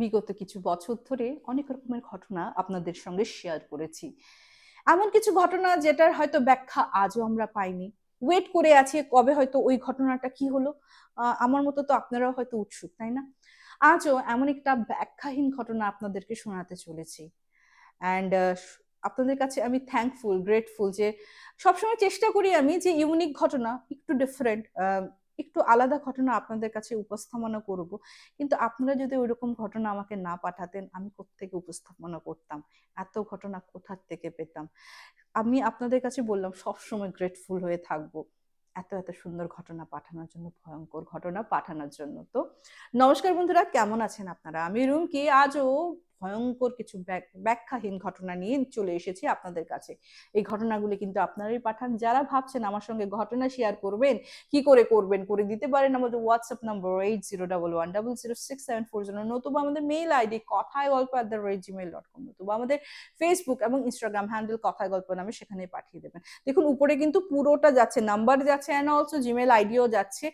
বিগত কিছু বছর ধরে অনেক রকমের ঘটনা আপনাদের সঙ্গে শেয়ার করেছি। এমন কিছু ঘটনা যেটার হয়তো ব্যাখ্যা আজও আমরা পাইনি। ওয়েট করে আছি কবে হয়তো ওই ঘটনাটা কি হলো। আমার মতো তো আপনারাও হয়তো উৎসুক, তাই না? আজও এমন একটা ব্যাখ্যাহীন ঘটনা আপনাদেরকে শোনাতে চলেছি। অ্যান্ড আপনাদের কাছে আমি থ্যাঙ্কফুল গ্রেটফুল যে সবসময় চেষ্টা করি আমি যে ইউনিক ঘটনা, একটু ডিফারেন্ট একটু আলাদা ঘটনা আপনাদের কাছে উপস্থাপনা করব। কিন্তু আপনারা যদি ওইরকম ঘটনা আমাকে না পাঠাতেন, আমি কোত্থেকে উপস্থাপনা করতাম? এত ঘটনা কোথার থেকে পেতাম? আমি আপনাদের কাছে বললাম, সবসময় গ্রেটফুল হয়ে থাকব। এত এত সুন্দর ঘটনা পাঠানোর জন্য, ভয়ঙ্কর ঘটনা পাঠানোর জন্য। তো নমস্কার বন্ধুরা, কেমন আছেন আপনারা? আমি রুমকি, আজও ভয়ঙ্কর কিছু ব্যাখ্যাহীন ঘটনা নিয়ে চলে এসেছি আপনাদের কাছে। এই ঘটনাগুলি কিন্তু আপনারাই পাঠান। যারা ভাবছেন আমার সঙ্গে ঘটনা শেয়ার করবেন, কি করে করবেন, করে দিতে পারেন আমাদের WhatsApp number eight zero double one double zero six seven four zero নতুবা আমাদের মেইল আইডি কথায় গল্প at the rate Gmail dot com নতুবা আমাদের ফেসবুক এবং ইনস্টাগ্রাম হ্যান্ডেল কথায় গল্প নামে সেখানে পাঠিয়ে দেবেন। দেখুন, উপরে কিন্তু পুরোটা যাচ্ছে নাম্বার যাচ্ছে অ্যান্ড অলসো জিমেল আইডিও যাচ্ছে।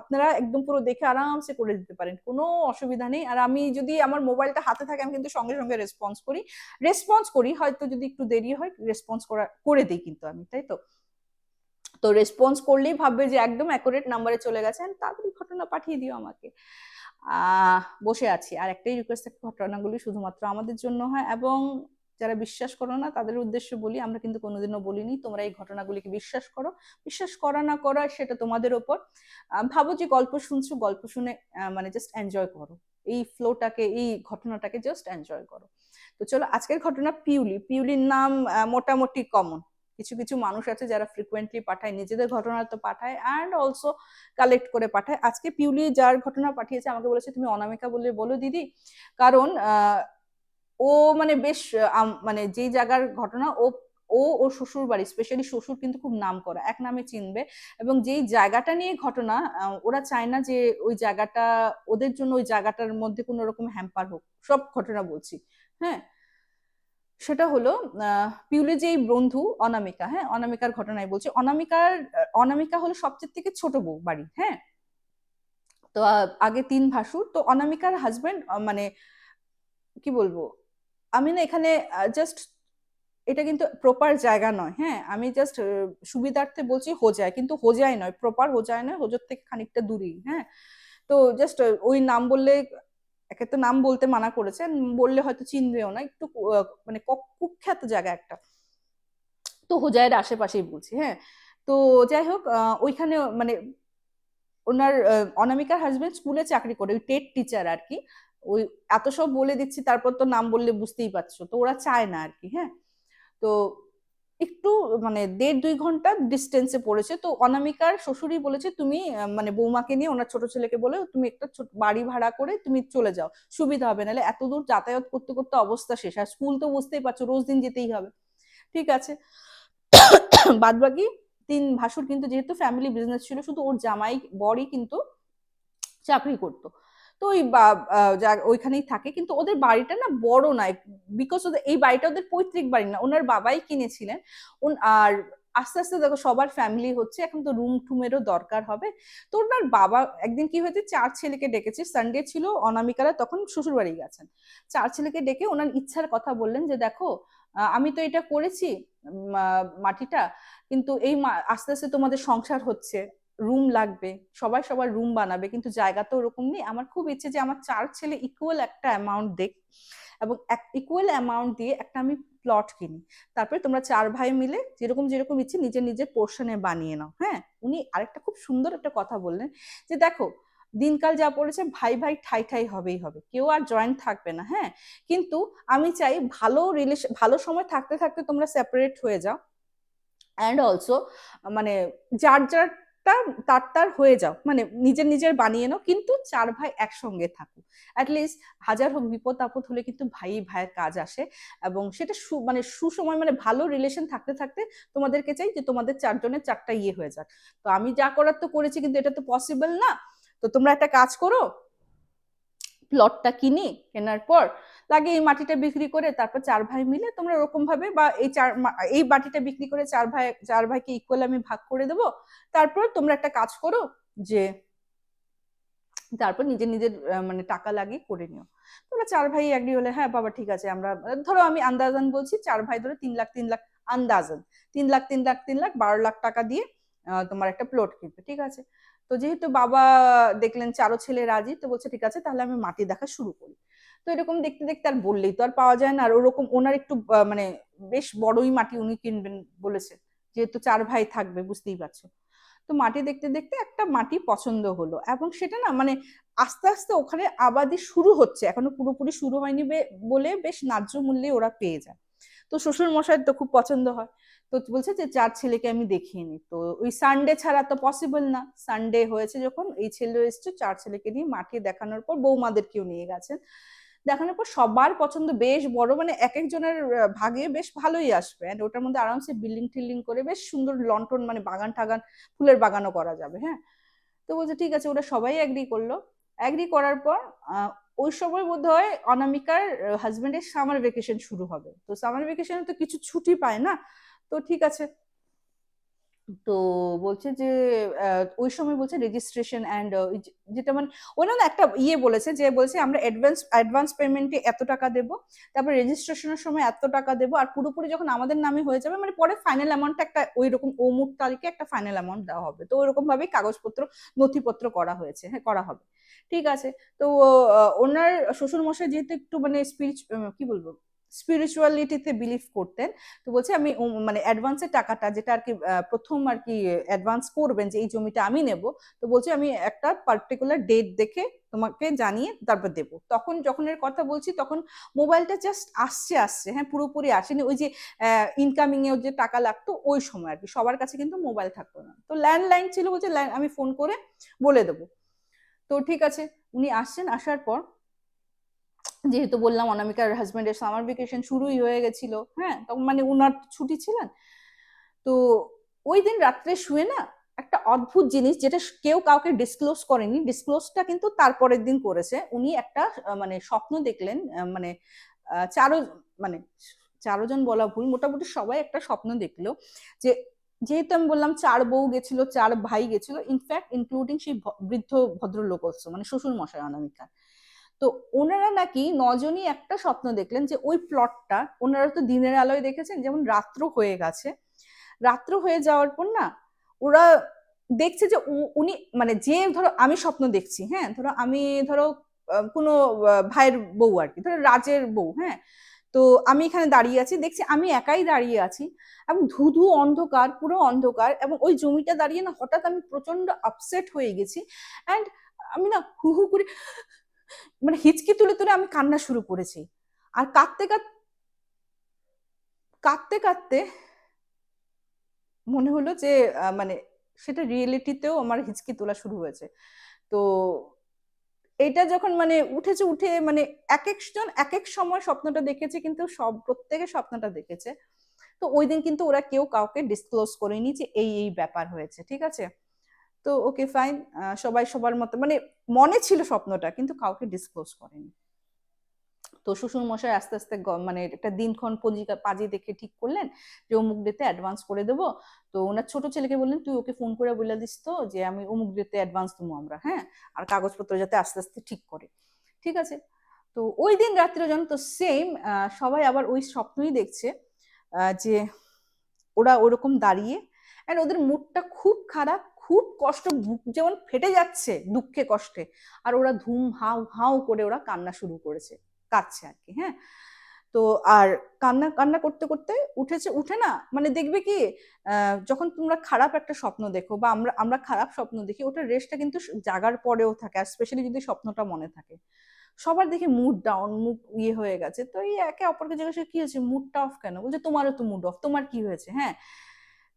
আপনারা একদম পুরো দেখে আরামসে করে দিতে পারেন। কোনো অসুবিধা নেই। আর আমি যদি আমার মোবাইলটা হাতে থাকে আমি কিন্তু সঙ্গে সঙ্গে রেসপন্স করি। রেসপন্স করি, হয়তো যদি একটু দেরি হয় রেসপন্স করা, করে দিই কিন্তু আমি, তাই তো? তো রেসপন্স করলেই ভাববে যে একদম অ্যাকুরেট নাম্বারে চলে গেছে তাড়াতাড়ি ঘটনা পাঠিয়ে দিও আমাকে। বসে আছি। আর একটাই রিকোয়েস্ট থাকে ঘটনাগুলি শুধুমাত্র আমাদের জন্য হয় এবং যারা বিশ্বাস করো না, তাদের উদ্দেশ্যে বলি, আমরা কিন্তু কোনোদিনও বলিনি, তোমরা এই ঘটনাগুলিকে বিশ্বাস করো। বিশ্বাস করা না করা সেটা তোমাদের ওপর। ভাবো যে গল্প শুনছো, গল্প শুনে মানে জাস্ট এনজয় করো। এই ফ্লোটাকে এই ঘটনাটাকে জাস্ট এনজয় করো। তো চলো, আজকের ঘটনা পিউলি। পিউলির নাম মোটামুটি কমন কিছু কিছু মানুষ আছে যারা ফ্রিকুয়েন্টলি পাঠায়, নিজেদের ঘটনা তো পাঠায় অ্যান্ড অলসো কালেক্ট করে পাঠায়। আজকে পিউলি যার ঘটনা পাঠিয়েছে, আমাকে বলেছে, তুমি অনামিকা বলে বলো দিদি। কারণ ও মানে বেশ মানে যেই জায়গার ঘটনা, ও ও ওর শ্বশুর বাড়ি স্পেশালি শ্বশুর কিন্তু খুব নাম করা, এক নামে চিনবে। এবং যেই জায়গাটা নিয়ে ঘটনা ওরা চায় না যে ওই জায়গাটা, ওদের জন্য ওই জায়গাটার মধ্যে কোনো রকম হ্যাম্পার হোক, সব ঘটনা বলছি হ্যাঁ? সেটা হলো পিউলি যেই বন্ধু, অনামিকা হ্যাঁ? অনামিকার ঘটনায় বলছি, অনামিকার, অনামিকা হলো সবচেয়ে থেকে ছোট বউ বাড়ি হ্যাঁ? তো আগে তিন ভাসুর, তো অনামিকার হাজবেন্ড মানে কি বলব? আমি না এখানে জাস্ট এটা কিন্তু প্রপার জায়গা নয়। হ্যাঁ আমি জাস্ট সুবিধার্থে বলছি হোজায় কিন্তু হোজায় নয় প্রপার হোজায় নয়, হোজার থেকে খানিকটা দূরেই হ্যাঁ। তো জাস্ট ওই নাম বললে, একে তো নাম বলতে মানা করেছে, বললে হয়তো চিনবেও না, একটু মানে কুখ্যাত জায়গা একটা। তো হোজাইয়ের আশেপাশেই বলছি হ্যাঁ। তো যাই হোক ওইখানে মানে ওনার অনামিকার হাজবেন্ড স্কুলে চাকরি করে, ওই টেট টিচার আর কি। ওই, এত সব বলে দিচ্ছি, তারপর তো নাম বললে বুঝতেই পারছ। তো ওরা চায় না আর কি হ্যাঁ। তো একটু মানে দেড় দুই ঘণ্টা ডিস্টেন্সে পড়েছে। তো অনামিকার শ্বশুরই বলেছে, তুমি মানে বৌমাকে নিয়ে ওনার ছোট ছেলেকে বলে তুমি একটা বাড়ি ভাড়া করে তুমি চলে যাও, সুবিধা হবে। নাহলে এত দূর যাতায়াত করতে করতে অবস্থা শেষ। আর স্কুল তো বুঝতেই পারছ, রোজ দিন যেতেই হবে। ঠিক আছে। বাদ বাকি তিন ভাসুর কিন্তু যেহেতু ফ্যামিলি বিজনেস ছিল, শুধু ওর জামাই, বরই কিন্তু চাকরি করতো। তো ওই ওইখানেই থাকে। কিন্তু ওদের বাড়িটা না বড় নয় বিকজ ওদের, এই বাড়িটা ওদের পৈতৃক বাড়ি না। ওনার বাবাই কিনেছিলেন। আর আস্তে আস্তে দেখো সবার ফ্যামিলি হচ্ছে, এখন তো রুম টুমেরও দরকার হবে। তো ওনার বাবা, একদিন কি হয়েছে, চার ছেলেকে ডেকেছে। সানডে ছিল অনামিকারা, তখন শ্বশুর বাড়ি গেছেন। চার ছেলেকে ডেকে ওনার ইচ্ছার কথা বললেন যে, দেখো আমি তো এটা করেছি মাটিটা, কিন্তু এই আস্তে আস্তে তোমাদের সংসার হচ্ছে। রুম লাগবে, সবাই সবার রুম বানাবে, কিন্তু জায়গা তো ওরকম নেই। আমার খুব ইচ্ছে যে আমার চার ছেলে ইকুয়াল একটা অ্যামাউন্ট দেখ এবং ইকুয়াল অ্যামাউন্ট দিয়ে একটা আমি প্লট কিনি। তারপরে তোমরা চার ভাই মিলে যেরকম যেরকম ইচ্ছে নিজের নিজের পোর্শনে বানিয়ে নাও হ্যাঁ? উনি আরেকটা খুব সুন্দর একটা কথা বললেন যে, দেখো, দিনকাল যা পড়েছে ভাই ভাই ঠাই ঠাই হবেই হবে। কেউ আর জয়েন্ট থাকবে না হ্যাঁ? কিন্তু আমি চাই ভালো রিলেশন ভালো সময় থাকতে থাকতে তোমরা সেপারেট হয়ে যাও। অ্যান্ড অলসো মানে যার যারটা তার তার হয়ে যাও। মানে নিজের নিজের বানিয়ে নাও, কিন্তু চার ভাই একসঙ্গে থাকুক অ্যাটলিস্ট হাজার হোক বিপদ আপদ হলে কিন্তু ভাই, ভাইয়ের কাজ আসে এবং সেটা সু মানে সুসময় মানে ভালো রিলেশন থাকতে থাকতে তোমাদেরকে চাই যে তোমাদের চারজনের চারটা ইয়ে হয়ে যাক। তো আমি যা করার তো করেছি, কিন্তু এটা তো পসিবল না। তো তোমরা একটা কাজ করো প্লটটা কিনি, কেনার পর লাগে এই মাটিটা বিক্রি করে তারপর চার ভাই মিলে তোমরা ওরকম ভাবে বা এই চার এই মাটিটা বিক্রি করে চার ভাই, চার ভাইকে ইকুয়াল আমি ভাগ করে দেবো। তারপর তোমরা একটা কাজ করো যে, তারপর নিজের নিজের মানে টাকা লাগিয়ে করে নিও। তোমরা চার ভাই এগ্রি হলে হ্যাঁ বাবা, ঠিক আছে, আমরা, ধরো আমি আন্দাজান বলছি চার ভাই ধরো তিন লাখ তিন লাখ, আন্দাজান, তিন লাখ তিন লাখ তিন লাখ, বারো লাখ টাকা দিয়ে তোমার একটা প্লট কিনবে, ঠিক আছে? তো যেহেতু বাবা দেখলেন চারো ছেলে রাজি, তো বলছে, ঠিক আছে, তাহলে আমি মাটি দেখা শুরু করি। তো এরকম দেখতে দেখতে আর বললেই তো আর পাওয়া যায় না। আর ওরকম ওনার একটু মানে বেশ বড়ই মাটি উনি কিনবেন বলেছে, যেহেতু চার ভাই থাকবে, বুঝতেই পারছ। তো মাটি দেখতে দেখতে একটা মাটি পছন্দ হলো এবং সেটা না মানে আস্তে আস্তে ওখানে আবাদি শুরু হচ্ছে। এখনও পুরোপুরি শুরু হয়নি বলে বেশ ন্যায্য মূল্যে ওরা পেয়ে যায়। তো শ্বশুর মশাইয়ের তো খুব পছন্দ হয়। তো বলছে যে, চার ছেলেকে আমি দেখিয়ে নিই তো ওই সানডে ছাড়া তো পসিবল না। সানডে হয়েছে যখন এই ছেলে এসছে, চার ছেলেকে নিয়ে মাটি দেখানোর পর বৌমাদেরকেও নিয়ে গেছেন। দেখানোর পর সবার পছন্দ বেশ বড় মানে এক একজনের ভাগে বেশ ভালোই আসবে। And ওটার মধ্যে আরামসে বিল্ডিং টিল্ডিং করে বেশ সুন্দর লন্টন মানে বাগান টাগান, ফুলের বাগানও করা যাবে হ্যাঁ? তো বলছে, ঠিক আছে। ওরা সবাই অ্যাগ্রি করল। অ্যাগ্রি করার পর ওই সময় বোধ হয় অনামিকার হাজবেন্ডের সামার ভেকেশন শুরু হবে। তো সামার ভেকেশনে তো কিছু ছুটি পায় না। তো ঠিক আছে তো বলছে যে ওই সময় বলছে রেজিস্ট্রেশন অ্যান্ড যেটা মানে ওরা না একটা ইয়ে বলেছে যে, বলছে আমরা অ্যাডভান্স অ্যাডভান্স পেমেন্টে এত টাকা দেবো, তারপর রেজিস্ট্রেশনের সময় এত টাকা দেবো, আর পুরোপুরি যখন আমাদের নামে হয়ে যাবে মানে পরে ফাইনাল অ্যামাউন্টটা একটা ওই রকম অমুক তারিখে একটা ফাইনাল অ্যামাউন্ট দেওয়া হবে। তো ওইরকম ভাবেই কাগজপত্র, নথিপত্র করা হয়েছে হ্যাঁ করা হবে। ঠিক আছে, তো ওনার শ্বশুর মশাই যেহেতু একটু মানে স্পিরিচ কি বলব স্পিরিচুয়ালিটিতে বিলিভ করতেন। তো বলছে, আমি মানে অ্যাডভান্সের টাকাটা যেটা আর কি প্রথম আর কি অ্যাডভান্স করবেন যে এই জমিটা আমি নেব, তো বলছে, আমি একটা পার্টিকুলার ডেট দেখে তোমাকে জানিয়ে তারপর দেবো। তখন যখন এর কথা বলছি, তখন মোবাইলটা জাস্ট আসছে আসছে হ্যাঁ পুরোপুরি আসেনি। ওই যে ইনকামিং এর যে টাকা লাগতো, ওই সময় আর কি সবার কাছে কিন্তু মোবাইল থাকতো না। তো ল্যান্ডলাইন ছিল বলছে আমি ফোন করে বলে দেবো। তো ঠিক আছে, উনি আসছেন, আসার পর যেহেতু বললাম, অনামিকার হাজবেন্ডের সামার ভেকেশন শুরুই হয়ে গেছিল হ্যাঁ? তখন মানে উনার ছুটি ছিলেন। তো ওই দিন রাত্রে শুয়ে না একটা অদ্ভুত জিনিস যেটা কেউ কাউকে ডিসক্লোজ করেনি ডিসক্লোজটা কিন্তু তারপরের দিন করেছে। উনি একটা মানে স্বপ্ন দেখলেন মানে চারো মানে চারজন বলা ভুল, মোটামুটি সবাই একটা স্বপ্ন দেখল যে, যেহেতু আমি বললাম চার বউ গেছিল, চার ভাই গেছিল ইনফ্যাক্ট ইনক্লুডিং সেই বৃদ্ধ ভদ্রলোক মানে শ্বশুর মশাই অনামিকা। তো ওনারা নাকি নজনই একটা স্বপ্ন দেখলেন যে ওই প্লটটা ওনারা তো দিনের আলোয় দেখেছেন, যেমন রাত্র হয়ে গেছে। রাত্র হয়ে যাওয়ার পর না ওরা দেখছে যে উনি মানে যে ধরো আমি স্বপ্ন দেখছি হ্যাঁ ধরো আমি ধরো কোনো ভাইয়ের বউ আর কি, ধরো রাজের বউ হ্যাঁ। তো আমি এখানে দাঁড়িয়ে আছি, দেখছি আমি একাই দাঁড়িয়ে আছি এবং ধুধু অন্ধকার, পুরো অন্ধকার এবং ওই জমিটা দাঁড়িয়ে না হঠাৎ আমি প্রচণ্ড আপসেট হয়ে গেছি। অ্যান্ড আমি না হু হু করে মানে হিচকি তুলে তুলে আমি কান্না শুরু করেছি। আর কাঁদতে কাঁদতে কাঁদতে মনে হলো যে মানে সেটা রিয়েলিটিতেও আমার হিচকি তোলা শুরু হয়েছে। তো এটা যখন মানে উঠেছে, উঠে মানে এক একজন এক এক সময় স্বপ্নটা দেখেছে, কিন্তু সব, প্রত্যেকে স্বপ্নটা দেখেছে। তো ওই দিন কিন্তু ওরা কেউ কাউকে ডিসক্লোজ করেনি যে এই এই ব্যাপার হয়েছে, ঠিক আছে? তো ওকে ফাইন সবাই সবার মতো মানে মনে ছিল স্বপ্নটা, কিন্তু কাউকে ডিসক্লোজ করেনি। তো শ্বশুর মশাই আস্তে আস্তে মানে একটা দিনক্ষণ পঞ্জিকা পাজি দেখে ঠিক করলেন যে অমুক ডেতে অ্যাডভান্স করে দেবো। তো ওনার ছোট ছেলেকে বললেন, তুই ওকে ফোন করে বলে দিস তো যে আমি অমুক ডেতে অ্যাডভান্স দেবো আমরা হ্যাঁ? আর কাগজপত্র যাতে আস্তে আস্তে ঠিক করে। ঠিক আছে? তো ওই দিন রাত্রে জানো তো সেম সবাই আবার ওই স্বপ্নই দেখছে যে ওরা ওরকম দাঁড়িয়ে আর ওদের মুডটা খুব খারাপ খুব কষ্ট বুক যেমন ফেটে যাচ্ছে দুঃখে কষ্টে, আর ওরা ধুম হাউ হাউ করে ওরা কান্না শুরু করেছে, কাঁদছে আর কি হ্যাঁ? তো আর কান্না কান্না করতে করতে উঠেছে, উঠে না মানে দেখবে কি যখন তোমরা খারাপ একটা স্বপ্ন দেখো বা আমরা আমরা খারাপ স্বপ্ন দেখি, ওটার রেস্টটা কিন্তু জাগার পরেও থাকে, আর স্পেশালি যদি স্বপ্নটা মনে থাকে। সবার দেখে মুড ডাউন মুড ইয়ে হয়ে গেছে, তো এই একে অপরকে জিজ্ঞাসা কি হয়েছে? মুডটা অফ কেন? বলছে, তোমারও তো মুড অফ তোমার কি হয়েছে? হ্যাঁ?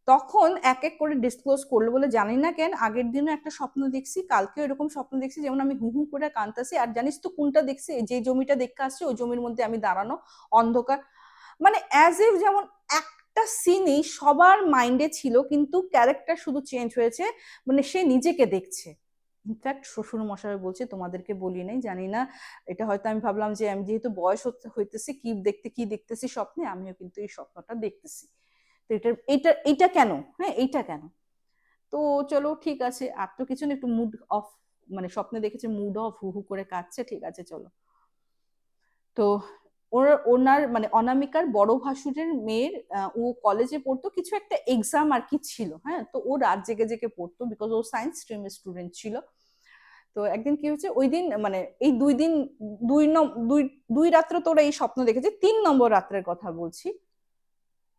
তখন এক এক করে ডিসক্লোজ করল বলে জানি না কেন, আগের দিনও একটা স্বপ্ন দেখছি কালকে এরকম স্বপ্ন দেখছি যেমন আমি হু হু করে কাঁদতাছি। আর জানিস তো কোনটা দেখছি? যে জমিটা দেখতে আসছে, ওই জমির মধ্যে আমি দাঁড়ানো, অন্ধকার। মানে অ্যাজ ইফ যেমন একটা সিনই সবার মাইন্ডে ছিল, কিন্তু ক্যারেক্টার শুধু চেঞ্জ হয়েছে মানে সে নিজেকে দেখছে। ইনফ্যাক্ট শ্বশুর মশাই বলছে, তোমাদেরকে বলি নাই, জানি না। এটা হয়তো আমি ভাবলাম যে আমি যেহেতু বয়স হইতেছে, কি দেখতে, কি দেখতেছি স্বপ্নে, আমিও কিন্তু এই স্বপ্নটা দেখতেছি। তো এটা এটা এটা কেন? হ্যাঁ এইটা কেন? তো চলো ঠিক আছে, আর তো কিছু না, একটু মুড অফ মানে স্বপ্নে দেখেছে মুড অফ হু হু করে কাঁদছে, ঠিক আছে, চলো। তো ওর, ওনার মানে অনামিকার বড় ভাসুরের মেয়ের ও কলেজে পড়তো, কিছু একটা এক্সাম আর কি ছিল হ্যাঁ? তো ও রাত জেগে জেগে পড়তো বিকজ ও সায়েন্স স্ট্রিমের স্টুডেন্ট ছিল। তো একদিন কি হয়েছে, ওই দিন মানে এই দুই দিন, দুই দুই দুই রাত্রে তোরা এই স্বপ্ন দেখেছে, তিন নম্বর রাত্রের কথা বলছি।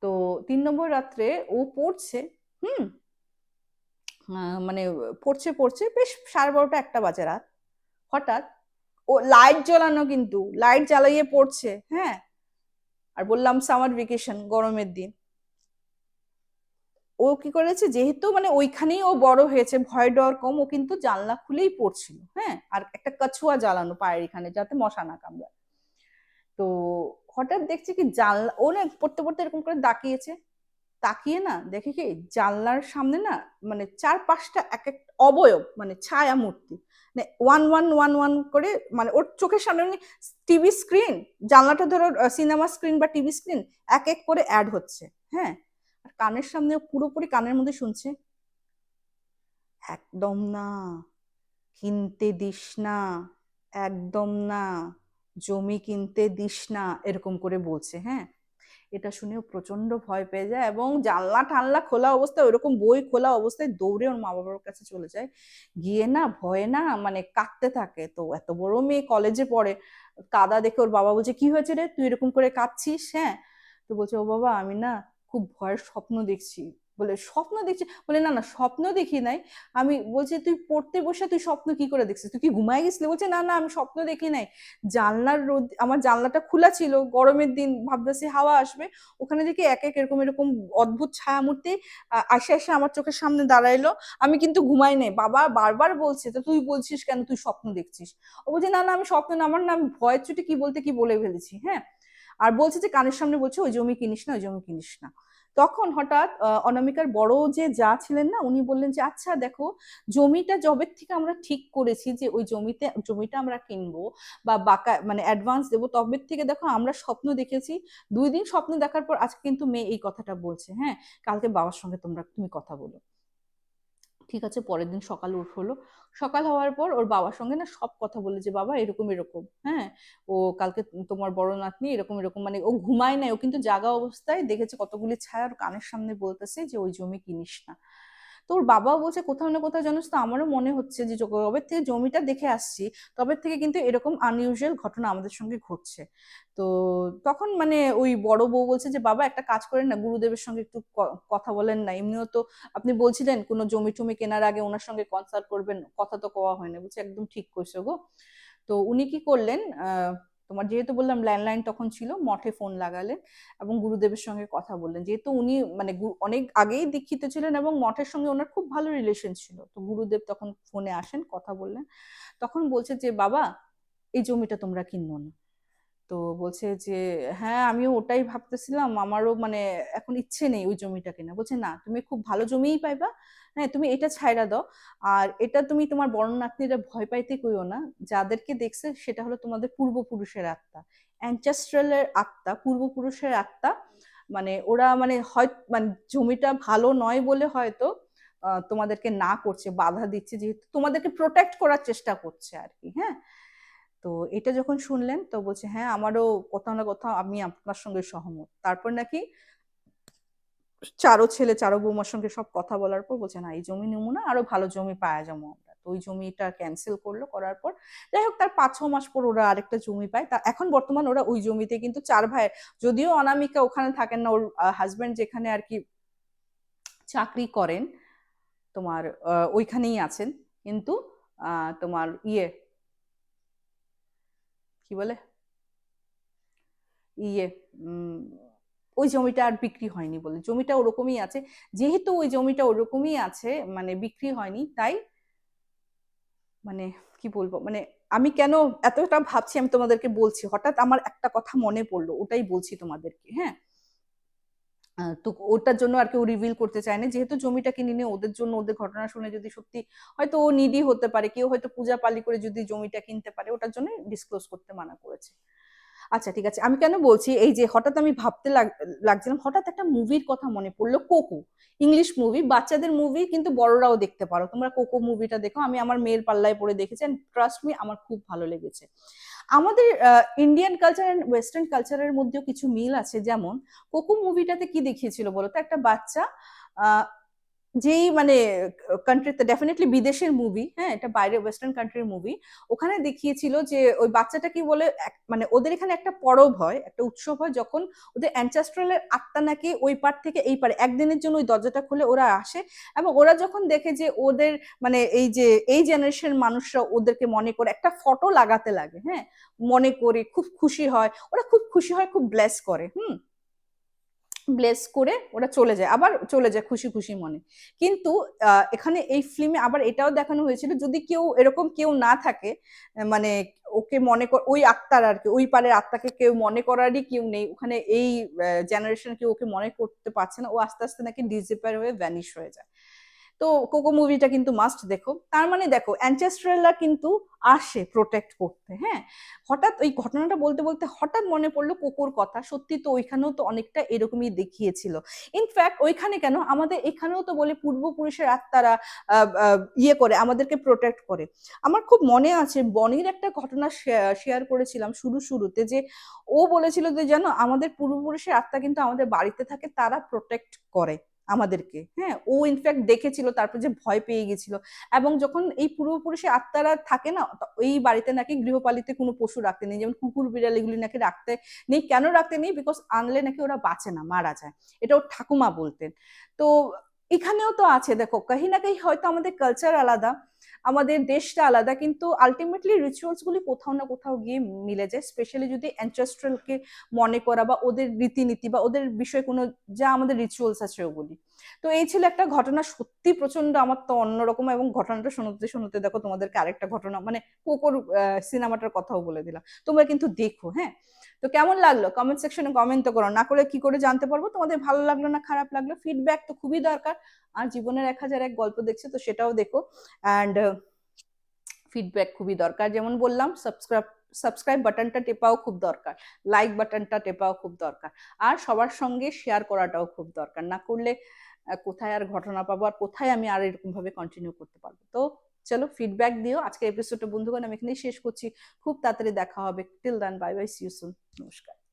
তো তিন নম্বর রাত্রে ও পড়ছে, হুম? মানে পড়ছে পড়ছে, বেশ সাড়ে বারোটা একটা বাজে রাত। হঠাৎ ও লাইট জ্বালানো কিন্তু লাইট জ্বালাইয়ে পড়ছে হ্যাঁ? আর বললাম সামার ভেকেশন গরমের দিন। ও কি করেছে, যেহেতু মানে ওইখানেই ও বড় হয়েছে, ভয় ডর কম, ও কিন্তু জানলা খুলেই পড়ছিল হ্যাঁ? আর একটা কাছুয়া জ্বালানো পায়ের এখানে, যাতে মশা না কামড়ায়। তো হঠাৎ দেখছি কি জানলা ও না পড়তে পড়তে এরকম করে তাকিয়েছে। তাকিয়ে না দেখে কি জানলার সামনে না মানে চার পাঁচটা এক এক অবয়ব মানে ছায়া মূর্তি মানে ওয়ান ওয়ান ওয়ান ওয়ান করে মানে ওর চোখের সামনে টিভি স্ক্রিন জানলাটা ধরো সিনেমা স্ক্রিন বা টিভি স্ক্রিন এক এক করে অ্যাড হচ্ছে হ্যাঁ? আর কানের সামনে পুরোপুরি কানের মধ্যে শুনছে, একদম না, কিনতে দিস না, একদম না। জমি কিনতে দিস না, এরকম করে বলছে হ্যাঁ? এটা শুনেও প্রচণ্ড ভয় পেয়ে যায় এবং জানলা টানলা খোলা অবস্থায়, ওরকম বই খোলা অবস্থায় দৌড়ে ওর মা বাবার কাছে চলে যায়। গিয়ে না, ভয়ে না মানে কাঁদতে থাকে। তো এত বড় মেয়ে কলেজে পড়ে, কাদা দেখে ওর বাবা বলছে, কি হয়েছে রে? তুই এরকম করে কাঁদছিস? হ্যাঁ? তো বলছে, ও বাবা, আমি না খুব ভয়ের স্বপ্ন দেখছি। বলে স্বপ্ন দেখছি, বলে না না, স্বপ্ন দেখি নাই। আমি বলছি, তুই পড়তে বসে, তুই স্বপ্ন কি করে দেখছিস? তুই কি ঘুমাই গেছিলি? বলছে, না না, আমি স্বপ্ন দেখি নাই। জানলার রোদ, আমার জানলাটা খোলা ছিল, গরমের দিন ভাবতেছি হাওয়া আসবে। ওখানে দেখি এক এক এরকম এরকম অদ্ভুত ছায়া মূর্তি আসে আসে আমার চোখের সামনে দাঁড়াইলো। আমি কিন্তু ঘুমাই নাই। বাবা বারবার বলছে তো তুই বলছিস কেন? তুই স্বপ্ন দেখছিস? ও বলছে, না না, আমি স্বপ্ন না, আমার না আমি ভয়ের চুটি কি বলতে কি বলে ফেলেছি। হ্যাঁ? আর বলছে যে, কানের সামনে বলছে, ওই জমি কিনিস না, ওই জমি কিনিস না। তখন হঠাৎ অনামিকার বড় যে যা ছিলেন না, উনি বললেন যে আচ্ছা দেখো, জমিটা জবের থেকে আমরা ঠিক করেছি যে, ওই জমিতে, জমিটা আমরা কিনবো বা বাকা মানে অ্যাডভান্স দেবো তবের থেকে দেখো, আমরা স্বপ্ন দেখেছি। দুই দিন স্বপ্ন দেখার পর আজকে কিন্তু মেয়ে এই কথাটা বলছে হ্যাঁ? কালকে বাবার সঙ্গে তোমরা, তুমি কথা বলো। ঠিক আছে, পরের দিন সকাল উঠ হলো। সকাল হওয়ার পর ওর বাবার সঙ্গে না সব কথা বলে যে বাবা, এরকম এরকম। হ্যাঁ? ও কালকে তোমার বড় নাতনি এরকম এরকম মানে ও ঘুমায় নাই। ও কিন্তু জাগা অবস্থায় দেখেছে কতগুলি ছায়া ওর কানের সামনে বলতেছে যে, ওই জমি কিনিস না। তো ওর বাবাও বলছে কোথাও না কোথাও জানিস তো আমারও মনে হচ্ছে যে কবে থেকে জমিটা দেখে আসছি, তবে থেকে কিন্তু এরকম আনইউজুয়াল ঘটনা আমাদের সঙ্গে ঘটছে। তো তখন মানে ওই বড় বউ বলছে যে, বাবা, একটা কাজ করেন না, গুরুদেবের সঙ্গে একটু কথা বলেন না। এমনিও তো আপনি বলছিলেন কোনো জমি টমি কেনার আগে ওনার সঙ্গে কনসাল্ট করবেন, কথা তো কোয়া হয় না। বলছে, একদম ঠিক করছে গো। তো উনি কি করলেন, আহ তোমার যেহেতু বললাম ল্যান্ডলাইন তখন ছিল, মঠে ফোন লাগালেন এবং গুরুদেবের সঙ্গে কথা বললেন। যেহেতু উনি মানে অনেক আগেই দীক্ষিত ছিলেন এবং মঠের সঙ্গে ওনার খুব ভালো রিলেশন ছিল। তো গুরুদেব তখন ফোনে আসেন, কথা বললেন। তখন বলছে যে, বাবা, এই জমিটা তোমরা কিনো না। তো বলছে যে হ্যাঁ আমিও ওটাই ভাবতেছিলাম। আমারও মানে এখন ইচ্ছে নেই ওই জমিটা কেনা বলছে, না, তুমি খুব ভালো জমিই পাইবা। হ্যাঁ তুমি এটা ছাইরা দাও। আর এটা তুমি তোমার বড় নাতনিরা ভয় পাইতে কইও না। যাদেরকে দেখছে, সেটা হলো তোমাদের পূর্বপুরুষের আত্মা। অ্যানচেস্ট্রালের আত্মা, পূর্বপুরুষের আত্মা। মানে ওরা মানে হয় মানে জমিটা ভালো নয় বলে হয়তো তোমাদেরকে না করছে, বাধা দিচ্ছে। যেহেতু তোমাদেরকে প্রোটেক্ট করার চেষ্টা করছে আর কি হ্যাঁ? তো এটা যখন শুনলেন, তো বলছে হ্যাঁ আমারও কোথাও না কোথাও আমি আপনার সঙ্গে সহমত। তারপর নাকি চারো ছেলে, চারো বৌমার সঙ্গে সব কথা বলার পর বলছে, না, এই জমি নেব না আরও ভালো জমি পাওয়া যাব আমরা। তো ওই জমিটা ক্যান্সেল করল, করার পর যাই হোক, তার পাঁচ, ছ মাস পর ওরা আরেকটা জমি পায়। তা এখন বর্তমান ওরা ওই জমিতে কিন্তু চার ভাই, যদিও অনামিকা ওখানে থাকেন না, ওর হাজব্যান্ড যেখানে আর কি চাকরি করেন, তোমার ওইখানেই আছেন। কিন্তু তোমার ইয়ে কি বলে? ইয়ে ওই জমিটা আর বিক্রি হয়নি বলে। জমিটা ওরকমই আছে। যেহেতু ওই জমিটা ওরকমই আছে মানে বিক্রি হয়নি, তাই মানে কি বলব? মানে আমি কেন এতটা ভাবছি আমি তোমাদেরকে বলছি। হঠাৎ আমার একটা কথা মনে পড়ল, ওটাই বলছি তোমাদেরকে হ্যাঁ? তো ওটার জন্য আর কেউ রিভিল করতে চায় না। যেহেতু জমিটা কিনে নিয়ে ওদের জন্য ওদের ঘটনা শুনে যদি সত্যি হয়তো ও নিডি হতে পারে, কেউ হয়তো পূজা পালি করে যদি জমিটা কিনতে পারে, ওটার জন্য ডিসক্লোজ করতে মানা করেছে। আচ্ছা ঠিক আছে। আমি কেন বলছি, এই যে হঠাৎ আমি ভাবতে লাগ- লাগছিলাম, হঠাৎ একটা মুভির কথা মনে পড়ল, কোকো। ইংলিশ মুভি বাচ্চাদের মুভি কিন্তু বড়রাও দেখতে পারো। তোমরা কোকো মুভিটা দেখো। আমি আমার মেয়ের পাল্লায় পড়ে দেখেছি ট্রাস্ট মি আমার খুব ভালো লেগেছে। আমাদের ইন্ডিয়ান কালচার অ্যান্ড ওয়েস্টার্ন কালচারের মধ্যেও কিছু মিল আছে। যেমন, কোকু মুভিটাতে কি দেখিয়েছিল বলো তো? একটা বাচ্চা যেই মানে কান্ট্রিতে ডেফিনেটলি বিদেশের মুভি হ্যাঁ এটা বাইরে ওয়েস্টার্ন কান্ট্রির মুভি ওখানে দেখিয়েছিল যে ওই বাচ্চাটা কি বলে মানে ওদের এখানে একটা পরব হয়, একটা উৎসব হয় যখন ওদের অ্যানচাস্ট্রালের আত্মা নাকি ওই পার থেকে এই পারে একদিনের জন্য ওই দরজাটা খুলে ওরা আসে এবং ওরা যখন দেখে যে ওদের মানে এই যে, এই জেনারেশন মানুষরা ওদেরকে মনে করে একটা ফটো লাগাতে লাগে হ্যাঁ মনে করে খুব খুশি হয়, ওরা খুব খুশি হয়, খুব ব্লেস করে, হুম। ব্লেস করে ওরা চলে যায়, আবার চলে যায় খুশি খুশি মনে। কিন্তু এখানে এই ফিল্মে আবার এটাও দেখানো হয়েছিল, যদি কেউ, এরকম কেউ না থাকে মানে ওকে মনে কর, ওই আত্মার আর কি, ওই পারের আত্মাকে কেউ মনে করারই কেউ নেই। ওখানে এই জেনারেশন কেউ ওকে মনে করতে পারছে না, ও আস্তে আস্তে নাকি ডিজিপার হয়ে ভ্যানিশ হয়ে যায়। তো কোকো মুভিটা কিন্তু মাস্ট দেখো। তার মানে দেখো অ্যানচেস্ট্রালরা কিন্তু আসে প্রোটেক্ট করতে হ্যাঁ? হঠাৎ ওই ঘটনাটা বলতে বলতে হঠাৎ মনে পড়ল কোকোর কথা। সত্যি তো ওইখানেও তো অনেকটা এরকমই দেখিয়েছিল। ইনফ্যাক্ট ওইখানে কেন? আমাদের এখানেও তো বলে পূর্বপুরুষের আত্মারা ইয়ে করে, আমাদেরকে প্রোটেক্ট করে। আমার খুব মনে আছে, বনির একটা ঘটনা শেয়ার করেছিলাম শুরু শুরুতে যে ও বলেছিল যে, জানো, আমাদের পূর্বপুরুষের আত্মা কিন্তু আমাদের বাড়িতে থাকে, তারা প্রোটেক্ট করে। আমাদেরকে হ্যাঁ? ও ইনফ্যাক্ট দেখেছিল, তারপর যে ভয় পেয়ে গেছিল। এবং যখন এই পূর্বপুরুষের আত্মারা থাকে না এই বাড়িতে নাকি গৃহপালিত কোনো পশু রাখতে নেই। যেমন কুকুর, বিড়াল এগুলি নাকি রাখতে নেই। কেন রাখতে নেই? বিকজ আনলে নাকি ওরা বাঁচে না, মারা যায়। এটা ওর ঠাকুমা বলতেন। তো এখানেও তো আছে, দেখো। কাহি না কাহি হয়তো আমাদের কালচার আলাদা। আমাদের দেশটা আলাদা, কিন্তু আলটিমেটলি রিচুয়ালস গুলি কোথাও না কোথাও গিয়ে মিলে যায় স্পেশালি যদি অ্যানচেস্ট্রালকে মনে করা বা ওদের রীতিনীতি বা ওদের বিষয়ে কোনো যা আমাদের রিচুয়ালস আছে ওগুলি। তো এই ছিল একটা ঘটনা সত্যি প্রচণ্ড আমার তো অন্যরকম এবং ঘটনাটা শুনতে শুনতে দেখো তোমাদেরকে আরেকটা ঘটনা মানে কোকোর সিনেমাটার কথাও বলে দিলাম। তোমরা কিন্তু দেখো হ্যাঁ? তো কেমন লাগল? কমেন্ট সেকশনে কমেন্ট তো করো। না করে কি করে জানতে পারব? তোমাদের ভালো লাগল না খারাপ লাগল? ফিডব্যাক তো খুবই দরকার। আর জীবনের এক হাজার এক গল্প দেখছে তো সেটাও দেখো। অ্যান্ড ফিডব্যাক খুবই দরকার। যেমন বললাম সাবস্ক্রাইব সাবস্ক্রাইব বাটনটা টেপাও খুব দরকার। লাইক বাটনটা টেপাও খুব দরকার। আর সবার সঙ্গে শেয়ার করাটাও খুব দরকার। না করলে কোথায় আর ঘটনা পাবো? আর কোথায় আমি আর এরকম ভাবে কন্টিনিউ করতে পারব? তো চলো ফিডব্যাক দিও। আজকে এপিসোডটা বন্ধুগণ আমি এখানেই শেষ করছি। খুব তাড়াতাড়ি দেখা হবে। Till then bye bye see you soon নমস্কার।